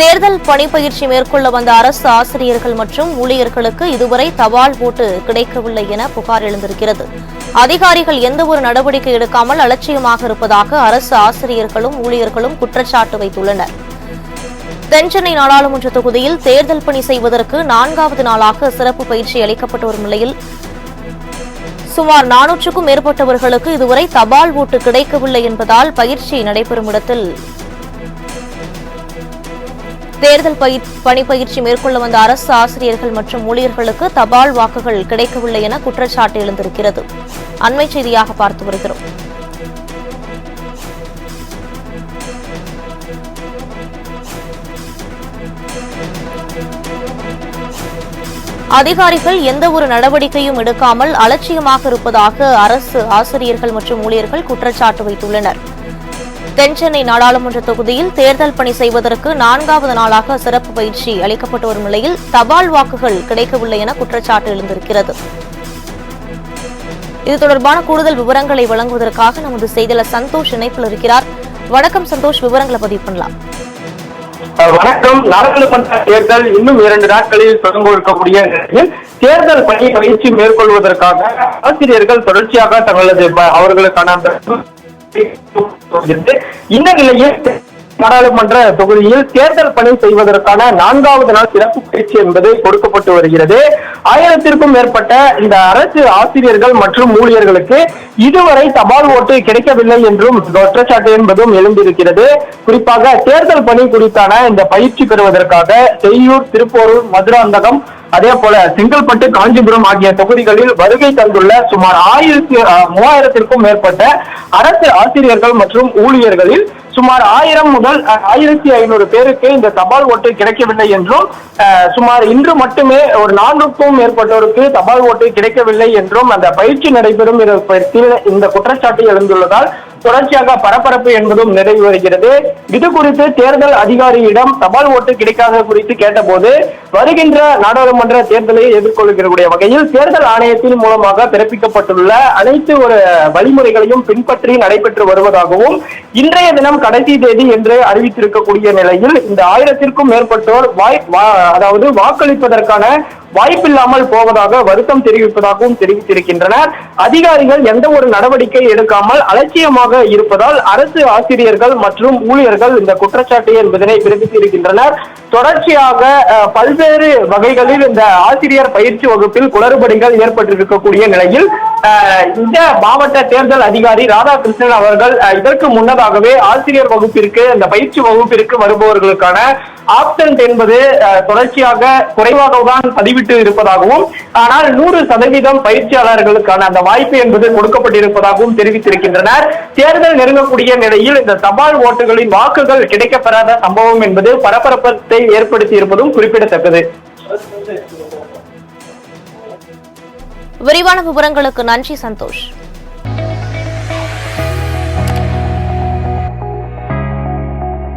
தேர்தல் பணிப்பயிற்சி மேற்கொள்ள வந்த அரசு ஆசிரியர்கள் மற்றும் ஊழியர்களுக்கு இதுவரை தபால் ஓட்டு கிடைக்கவில்லை என புகார் எழுந்திருக்கிறது. அதிகாரிகள் எந்தவொரு நடவடிக்கை எடுக்காமல் அலட்சியமாக இருப்பதாக அரசு ஆசிரியர்களும் ஊழியர்களும் குற்றச்சாட்டு வைத்துள்ளனர். தென்சென்னை நாடாளுமன்ற தொகுதியில் தேர்தல் பணி செய்வதற்கு நான்காவது நாளாக சிறப்பு பயிற்சி அளிக்கப்பட்டு வரும் நிலையில் சுமார் நானூற்றுக்கும் மேற்பட்டவர்களுக்கு இதுவரை தபால் ஓட்டு கிடைக்கவில்லை என்பதால் பயிற்சி நடைபெறும் இடத்தில் தேர்தல் பயிற்- பணிப்பயிற்சி மேற்கொள்ள வந்த அரசு ஆசிரியர்கள் மற்றும் ஊழியர்களுக்கு தபால் வாக்குகள் கிடைக்கவில்லை என குற்றச்சாட்டு எழுந்திருக்கிறது. அண்மை செய்தியாக பார்த்து வருகிறோம். அதிகாரிகள் எந்த ஒரு நடவடிக்கையும் எடுக்காமல் அலட்சியமாக இருப்பதாக அரசு ஆசிரியர்கள் மற்றும் ஊழியர்கள் குற்றச்சாட்டு வைத்துள்ளனர். தென்சென்னை நாடாளுமன்ற தொகுதியில் தேர்தல் பணி செய்வதற்கு நான்காவது நாளாக சிறப்பு பயிற்சி அளிக்கப்பட்டு வரும் நிலையில் தபால் வாக்குகள் கிடைக்கவில்லை என குற்றச்சாட்டு எழுந்திருக்கிறது. இது தொடர்பான கூடுதல் விவரங்களை வழங்குவதற்காக நமது செய்தியாளர் சந்தோஷ் இணைப்பில் இருக்கிறார். வணக்கம் சந்தோஷ் விவரங்களை பதிவு பண்ணலாம். வணக்கம். நாடாளுமன்ற தேர்தல் இன்னும் இரண்டு நாட்களில் தொடங்க இருக்கக்கூடிய நிலையில் தேர்தல் பணி பயிற்சி மேற்கொள்வதற்காக ஆசிரியர்கள் தொடர்ச்சியாக தங்களது அவர்களுக்கான இந்த நிலையில் நாடாளுமன்ற தொகுதியில் தேர்தல் பணி செய்வதற்கான நான்காவது நாள் சிறப்பு பயிற்சி என்பது கொடுக்கப்பட்டு வருகிறது. ஆயிரத்திற்கும் மேற்பட்ட இந்த அரசு ஆசிரியர்கள் மற்றும் ஊழியர்களுக்கு இதுவரை தபால் ஓட்டு கிடைக்கவில்லை என்றும் குற்றச்சாட்டு என்பதும் எழுந்திருக்கிறது. குறிப்பாக தேர்தல் பணி குறித்தான இந்த பயிற்சி பெறுவதற்காக செய்யூர் திருப்போரூர் மதுராந்தகம் அதே போல செங்கல்பட்டு காஞ்சிபுரம் ஆகிய தொகுதிகளில் வருகை தந்துள்ள சுமார் ஆயிரத்தி மூவாயிரத்திற்கும் மேற்பட்ட அரசு ஆசிரியர்கள் மற்றும் ஊழியர்களில் சுமார் ஆயிரம் முதல் ஆயிரத்தி ஐநூறு பேருக்கு இந்த தபால் ஓட்டு கிடைக்கவில்லை என்றும் சுமார் இன்று மட்டுமே ஒரு நானூறுக்கும் மேற்பட்டோருக்கு தபால் ஓட்டு கிடைக்கவில்லை என்றும் அந்த பயிற்சி நடைபெறும் இந்த குற்றச்சாட்டு எழுந்துள்ளதால் தொடர்ச்சியாக பரபரப்பு என்பதும் நிறைவு வருகிறது. இது குறித்து தேர்தல் அதிகாரியிடம் தபால் ஓட்டு கிடைக்காத குறித்து கேட்டபோது வருகின்ற நாடாளுமன்ற தேர்தலை எதிர்கொள்கிறக்கூடிய வகையில் தேர்தல் ஆணையத்தின் மூலமாக பிறப்பிக்கப்பட்டுள்ள அனைத்து ஒரு வழிமுறைகளையும் பின்பற்றி நடைபெற்று வருவதாகவும் இன்றைய தினம் கடைசி தேதி என்று அறிவித்திருக்கக்கூடிய நிலையில் இந்த ஆயிரத்திற்கும் மேற்பட்டோர் வாய் அதாவது வாக்களிப்பதற்கான வாய்ப்பில்லாமல் போவதாக வருத்தம் தெரிவிப்பதாகவும் தெரிவித்திருக்கின்றனர். அதிகாரிகள் எந்த ஒரு நடவடிக்கை எடுக்காமல் அலட்சியமாக இருப்பதால் அரசு ஆசிரியர்கள் மற்றும் ஊழியர்கள் இந்த குற்றச்சாட்டு என்பதனை பிறப்பித்திருக்கின்றனர் தொடர்ச்சியாக பல்வேறு வகைகளில் இந்த ஆசிரியர் பயிற்சி வகுப்பில் குளறுபடிகள் ஏற்பட்டிருக்கக்கூடிய நிலையில் இந்த மாவட்ட தேர்தல் அதிகாரி ராதாகிருஷ்ணன் அவர்கள் இதற்கு முன்னதாகவே ஆசிரியர் வகுப்பிற்கு இந்த பயிற்சி வகுப்பிற்கு வருபவர்களுக்கான ஆப்சன்ட் என்பது அஹ், தொடர்ச்சியாக குறைவாக தான் பதிவிட்டு இருப்பதாகவும் ஆனால் நூறு சதவீதம் பயிற்சியாளர்களுக்கான அந்த வாய்ப்பு என்பது கொடுக்கப்பட்டிருப்பதாகவும் தெரிவித்திருக்கின்றனர். தேர்தல் நெருங்கக்கூடிய நிலையில் இந்த தபால் ஓட்டுகளின் வாக்குகள் கிடைக்கப்பெறாத சம்பவம் என்பது பரபரப்பத்தை ஏற்படுத்தி இருப்பதும் குறிப்பிடத்தக்கது. விரிவான விவரங்களுக்கு நன்றி சந்தோஷ்.